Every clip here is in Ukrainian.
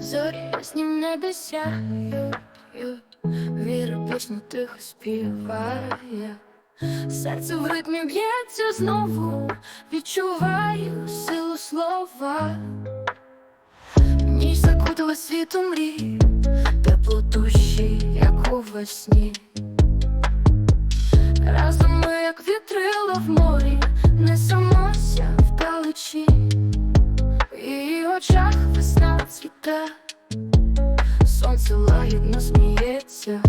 зорі ясні небі сяють, віра пісню тихо співає, серце в ритмі б'ється знову, відчуваю силу слова, ніч закутала світу мрій, тепло душі, як у весні. Разом ми, як вітрила в морі, несемося цвіте, сонце лагідно сміється,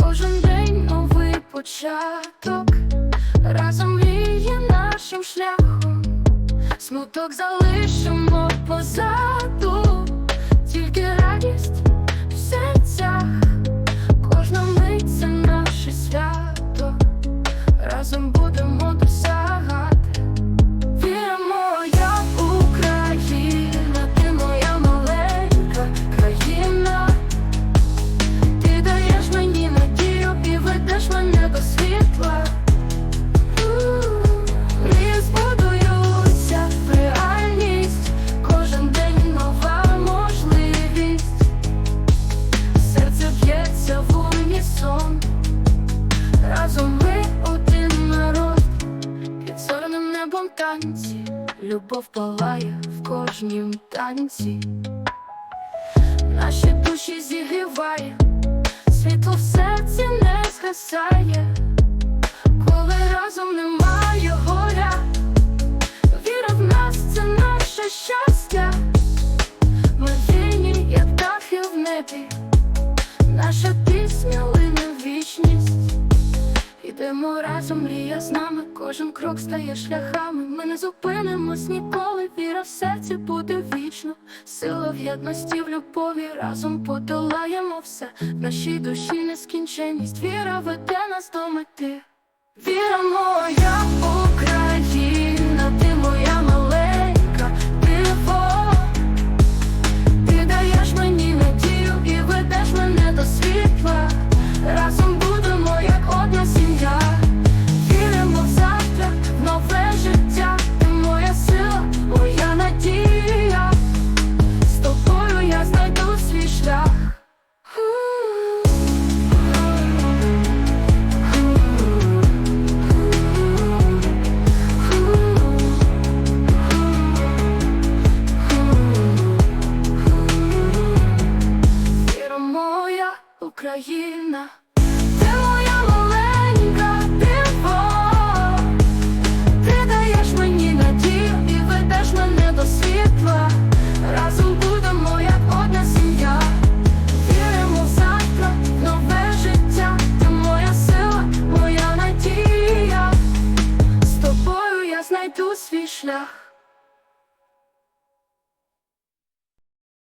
кожен день новий початок, разом віє нашим шляхом, смуток залишимо позаду, небом танці, любов палає в кожнім танці, наші душі зігріває, світло в серці не згасає, коли разом немає горя, віра в нас це наше щастя, ми вільні, як птахи в небі, наша пісня лине. Ідемо разом, мрія з нами, кожен крок стає шляхами. Ми не зупинимось ніколи. Віра в серці буде вічно. Сила в єдності, в любові разом подолаємо все. В нашій душі нескінченність. Віра веде нас до мети. Віра Україна, ти моя маленька диво, ти даєш мені надію і ведеш мене до світла. Разом будемо, як одна сім'я. Віримо завтра, нове життя. Ти моя сила, моя надія. З тобою я знайду свій шлях.